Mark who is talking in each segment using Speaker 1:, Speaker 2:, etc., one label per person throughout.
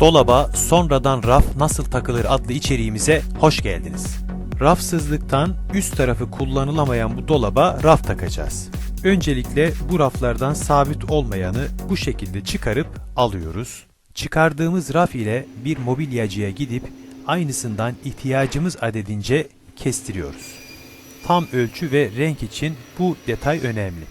Speaker 1: Dolaba sonradan raf nasıl takılır adlı içeriğimize hoş geldiniz. Rafsızlıktan üst tarafı kullanılamayan bu dolaba raf takacağız. Öncelikle bu raflardan sabit olmayanı bu şekilde çıkarıp alıyoruz. Çıkardığımız raf ile bir mobilyacıya gidip aynısından ihtiyacımız adedince kestiriyoruz. Tam ölçü ve renk için bu detay önemli.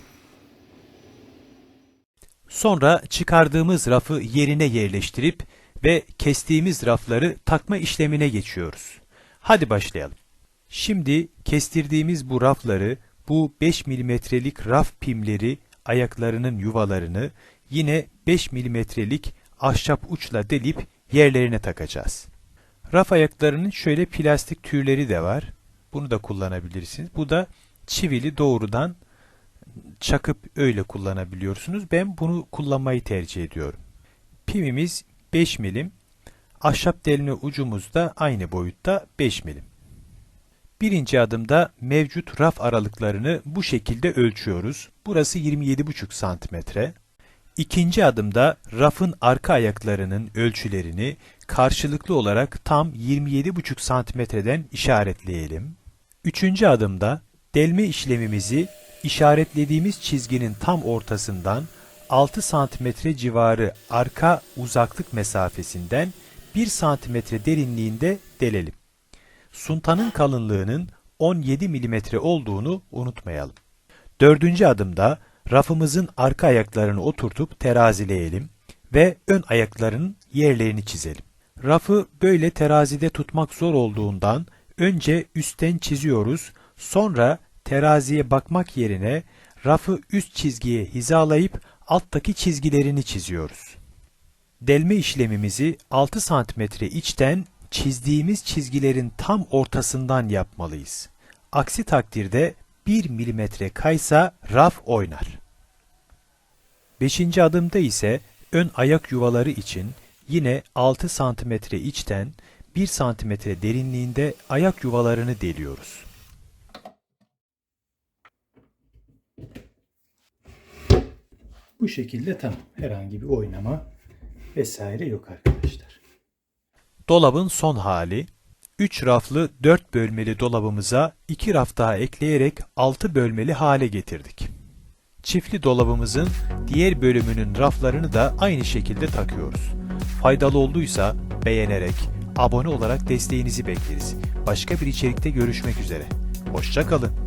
Speaker 1: Sonra çıkardığımız rafı yerine yerleştirip ve kestiğimiz rafları takma işlemine geçiyoruz. Hadi başlayalım. Şimdi kestirdiğimiz bu rafları, bu 5 milimetrelik raf pimleri ayaklarının yuvalarını yine 5 milimetrelik ahşap uçla delip yerlerine takacağız. Raf ayaklarının şöyle plastik türleri de var. Bunu da kullanabilirsiniz. Bu da çivili doğrudan çakıp öyle kullanabiliyorsunuz. Ben bunu kullanmayı tercih ediyorum. Pimimiz 5 milim. Ahşap delme ucumuz da aynı boyutta 5 milim. Birinci adımda mevcut raf aralıklarını bu şekilde ölçüyoruz. Burası 27,5 santimetre. İkinci adımda rafın arka ayaklarının ölçülerini karşılıklı olarak tam 27,5 santimetreden işaretleyelim. Üçüncü adımda delme işlemimizi işaretlediğimiz çizginin tam ortasından 6 santimetre civarı arka uzaklık mesafesinden 1 santimetre derinliğinde delelim. Suntanın kalınlığının 17 milimetre olduğunu unutmayalım. Dördüncü adımda rafımızın arka ayaklarını oturtup terazileyelim ve ön ayaklarının yerlerini çizelim. Rafı böyle terazide tutmak zor olduğundan önce üstten çiziyoruz, sonra teraziye bakmak yerine rafı üst çizgiye hizalayıp alttaki çizgilerini çiziyoruz. Delme işlemimizi 6 santimetre içten çizdiğimiz çizgilerin tam ortasından yapmalıyız. Aksi takdirde 1 milimetre kaysa raf oynar. Beşinci adımda ise ön ayak yuvaları için yine 6 santimetre içten 1 santimetre derinliğinde ayak yuvalarını deliyoruz.
Speaker 2: Bu şekilde tamam. Herhangi bir oynama vesaire yok arkadaşlar.
Speaker 1: Dolabın son hali 3 raflı 4 bölmeli dolabımıza 2 raf daha ekleyerek 6 bölmeli hale getirdik. Çiftli dolabımızın diğer bölümünün raflarını da aynı şekilde takıyoruz. Faydalı olduysa beğenerek, abone olarak desteğinizi bekleriz. Başka bir içerikte görüşmek üzere. Hoşçakalın.